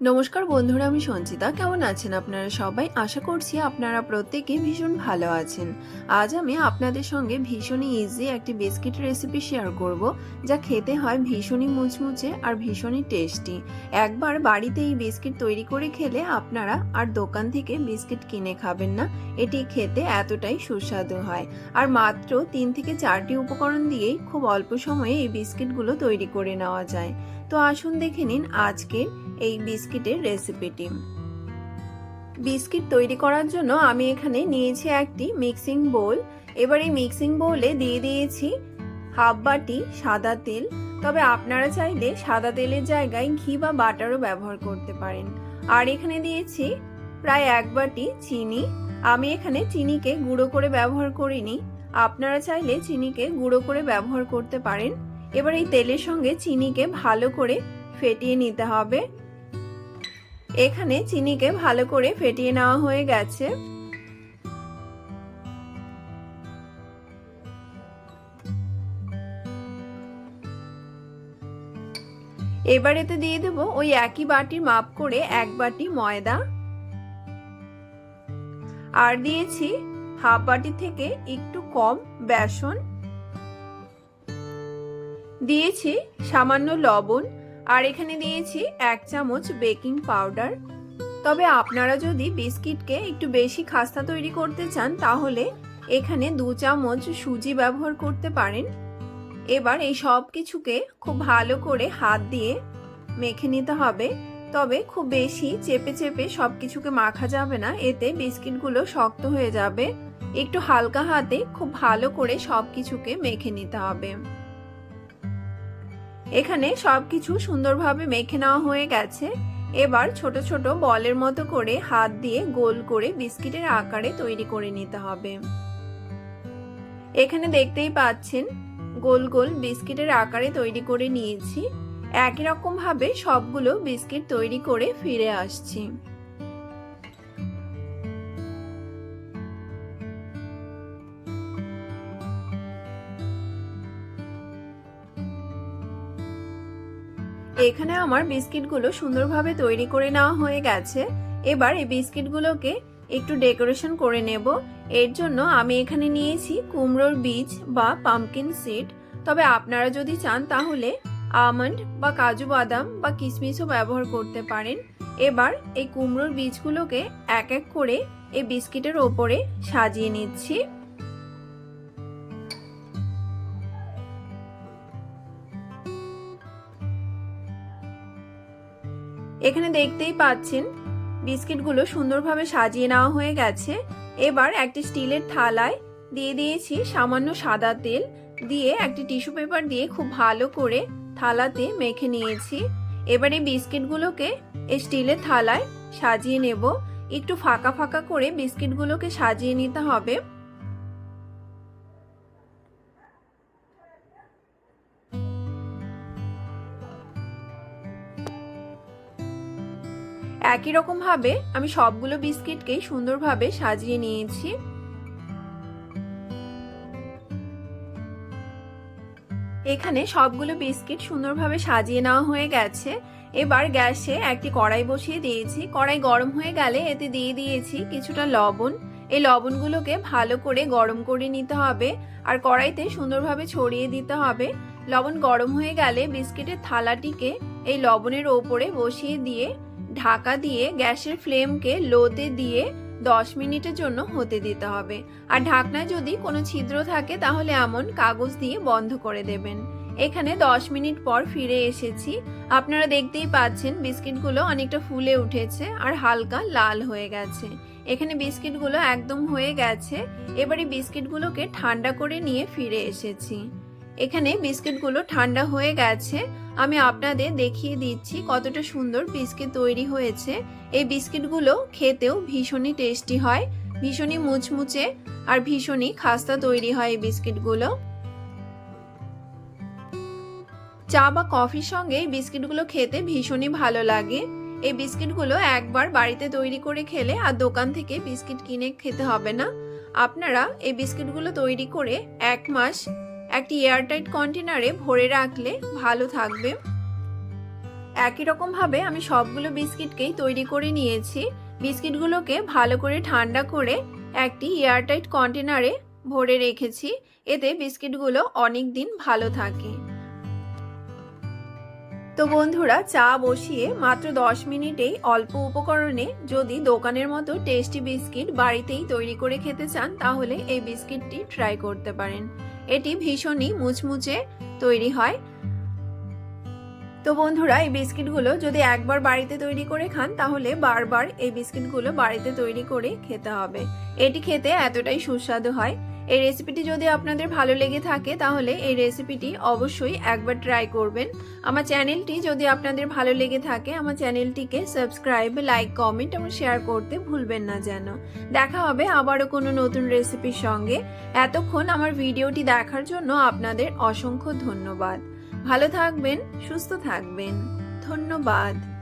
নমস্কার বন্ধুরা, আমি সঞ্চিতা। কেমন আছেন আপনারা সবাই? আশা করছি আপনারা প্রত্যেকে ভীষণ ভালো আছেন। আজ আমি আপনাদের সঙ্গে ভীষণই ইজি একটি বিস্কিট রেসিপি শেয়ার করব, যা খেতে হয় ভীষণই মুচমুচে আর ভীষণই টেস্টি একবার বাড়িতে এই বিস্কিট তৈরি করে খেলে আপনারা আর দোকান থেকে বিস্কিট কিনে খাবেন না, এটি খেতে এতটাই সুস্বাদু হয়। আর মাত্র তিন থেকে চারটি উপকরণ দিয়েই খুব অল্প সময়ে এই বিস্কিটগুলো তৈরি করে নেওয়া যায়। তো আসুন দেখে নিন আজকের এই বিস্কিটের রেসিপিটি। বিস্কিট তৈরি করার জন্য আমি এখানে নিয়েছি একটি মিক্সিং বোল। এবার এই মিক্সিং বোলে দিয়ে দিয়েছি হাফ বাটি সাদা তেল। তবে আপনারা চাইলে সাদা তেলের জায়গায় ঘি বা বাটারও ব্যবহার করতে পারেন। আর এখানে দিয়েছি প্রায় এক বাটি চিনি। আমি এখানে চিনিকে গুঁড়ো করে ব্যবহার করিনি। আপনারা চাইলে চিনিকে গুঁড়ো করে ব্যবহার করতে পারেন। এবার এই তেলের সঙ্গে চিনিকে ভালো করে ফেটিয়ে নিতে হবে। এখানে চিনিকে ভালো করে ফেটিয়ে নেওয়া হয়ে গেছে। এবার এতে দিয়ে দেবো ওই একই বাটির মাপ করে এক বাটি ময়দা। আর দিয়েছি হাফ বাটি থেকে একটু কম বেসন। দিয়েছি সামান্য লবণ। আর এখানে দিয়েছি এক চামচ বেকিং পাউডার। তবে আপনারা যদি বিস্কিটকে একটু বেশি খাস্তা তৈরি করতে চান, তাহলে এখানে দু চামচ সুজি ব্যবহার করতে পারেন। এবার এই সব কিছুকে খুব ভালো করে হাত দিয়ে মেখে নিতে হবে। তবে খুব বেশি চেপে চেপে সব কিছুকে মাখা যাবে না, এতে বিস্কিটগুলো শক্ত হয়ে যাবে। একটু হালকা হাতে খুব ভালো করে সব কিছুকে মেখে নিতে হবে। এখানে সবকিছু সুন্দরভাবে মেখে নেওয়া হয়ে গেছে। এবার ছোট ছোট বলের মতো করে হাত দিয়ে গোল করে বিস্কিটের আকারে তৈরি করে নিতে হবে। এখানে দেখতেই পাচ্ছেন, গোল গোল বিস্কিটের আকারে তৈরি করে নিয়েছি। একই রকম ভাবে সবগুলো বিস্কিট তৈরি করে ফিরে আসছি। এখানে আমার বিস্কিটগুলো সুন্দরভাবে তৈরি করে নেওয়া হয়ে গেছে। এবার এই বিস্কিটগুলোকে একটু ডেকোরেশন করে নেব। এর জন্য আমি এখানে নিয়েছি কুমড়োর বীজ বা পামকিন সিড। তবে আপনারা যদি চান তাহলে আমন্ড বা কাজু বাদাম বা কিশমিশও ব্যবহার করতে পারেন। এবার এই কুমড়োর বীজগুলোকে এক এক করে এই বিস্কিটের ওপরে সাজিয়ে নিচ্ছি। এখানে দেখতেই পাচ্ছেন, বিস্কিটগুলো সুন্দরভাবে সাজিয়ে নেওয়া হয়ে গেছে। এবার একটি স্টিলের থালায় দিয়ে দিয়েছি সামান্য সাদা তেল, দিয়ে একটি টিস্যু পেপার দিয়ে খুব ভালো করে থালাতে মেখে নিয়েছি। এবার এই বিস্কিটগুলোকে এই স্টিলের থালায় সাজিয়ে নেব। একটু ফাঁকা ফাঁকা করে বিস্কিটগুলোকে সাজিয়ে নিতে হবে। একই রকম ভাবে আমি সবগুলো বিস্কিটকে সুন্দরভাবে সাজিয়ে নিয়েছি। এখানে সবগুলো বিস্কিট সুন্দরভাবে সাজিয়ে নেওয়া হয়ে গেছে। এবার গ্যাসে একটি কড়াই বসিয়ে দিয়েছি। কড়াই গরম হয়ে গেলে এতে দিয়ে দিয়েছি কিছুটা লবণ। এই লবণগুলোকে ভালো করে গরম করে নিতে হবে আর কড়াইতে সুন্দরভাবে ছড়িয়ে দিতে হবে। লবণ গরম হয়ে গেলে বিস্কিটের থালাটিকে এই লবণের ওপরে বসিয়ে দিয়ে ঢাকা দিয়ে গ্যাসের ফ্লেমকে লোতে দিয়ে দশ মিনিটের জন্য হতে দিতে হবে। আর ঢাকনায় যদি কোনো ছিদ্র থাকে, তাহলে এমন কাগজ দিয়ে বন্ধ করে দেবেন। এখানে দশ মিনিট পর ফিরে এসেছি। আপনারা দেখতেই পাচ্ছেন, বিস্কিটগুলো অনেকটা ফুলে উঠেছে আর হালকা লাল হয়ে গেছে। এখানে বিস্কিটগুলো একদম হয়ে গেছে। এবারে বিস্কিটগুলোকে ঠান্ডা করে নিয়ে ফিরে এসেছি। এখানে বিস্কিটগুলো ঠান্ডা হয়ে গেছে। আমি আপনাদের দেখিয়ে দিচ্ছি কতটা সুন্দর বিস্কিট তৈরি হয়েছে। এই বিস্কিটগুলো খেতেও ভীষণই টেস্টি হয়, ভীষণই মুচমুচে আর ভীষণই খাস্তা তৈরি হয় এই বিস্কিটগুলো। চা বা কফির সঙ্গে এই বিস্কিটগুলো খেতে ভীষণই ভালো লাগে। এই বিস্কিটগুলো একবার বাড়িতে তৈরি করে খেলে আর দোকান থেকে বিস্কিট কিনে খেতে হবে না। আপনারা এই বিস্কিটগুলো তৈরি করে এক মাস একটি এয়ারটাইট কন্টেনারে ভরে রাখলে ভালো থাকবে। একই রকমভাবে আমি সবগুলো বিস্কিটকেই তৈরি করে নিয়েছি। বিস্কিটগুলোকে ভালো করে ঠান্ডা করে একটি এয়ারটাইট কন্টেনারে ভরে রেখেছি। এতে বিস্কিটগুলো অনেক দিন ভালো থাকে। তো বন্ধুরা, চা বসিয়ে মাত্র দশ মিনিটেই অল্প উপকরণে যদি দোকানের মতো টেস্টি বিস্কিট বাড়িতেই তৈরি করে খেতে চান, তাহলে এই বিস্কিটটি ট্রাই করতে পারেন। এটি ভীষণই মুচমুচে তৈরি হয়। তো বন্ধুরা, এই বিস্কিটগুলো যদি একবার বাড়িতে তৈরি করে খান, তাহলে বারবার এই বিস্কিটগুলো বাড়িতে তৈরি করে খেতে হবে। এটি খেতে এতটাই সুস্বাদু হয় এই রেসিপিটি যদি আপনাদের ভালো লেগে থাকে, তাহলে এই রেসিপিটি অবশ্যই একবার ট্রাই করবেন। আমার চ্যানেলটি যদি আপনাদের ভালো লেগে থাকে, আমার চ্যানেলটিকে সাবস্ক্রাইব লাইক কমেন্ট এবং শেয়ার করতে ভুলবেন না যেন। দেখা হবে আবারও কোনো নতুন রেসিপির সঙ্গে। এতক্ষণ আমার ভিডিওটি দেখার জন্য আপনাদের অসংখ্য ধন্যবাদ। ভালো থাকবেন, সুস্থ থাকবেন। ধন্যবাদ।